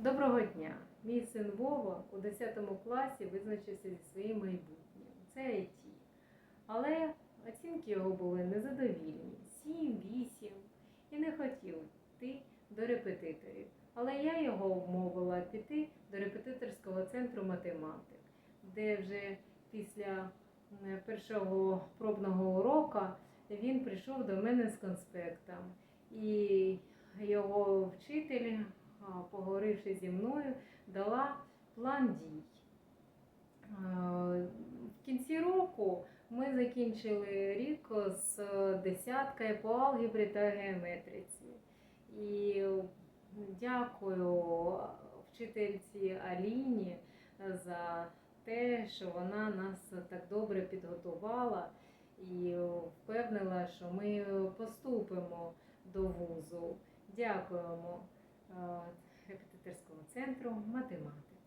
Доброго дня! Мій син Вова у 10 класі визначився зі своїм майбутнім. Це IT. Але оцінки його були незадовільні 7, 8 і не хотів йти до репетиторів. Але я його вмовила піти до репетиторського центру математик, де вже після е, першого пробного уроку він прийшов до мене з конспектом. І його вчитель, поговоривши зі мною, дала план дій. Е, В кінці року ми закінчили рік з десяткою по алгебрі та геометриці. І дякую вчительці Аліні за те, що вона нас так добре підготувала і впевнила, що ми поступимо до вузу. Дякуємо е, репетиторському центру математики.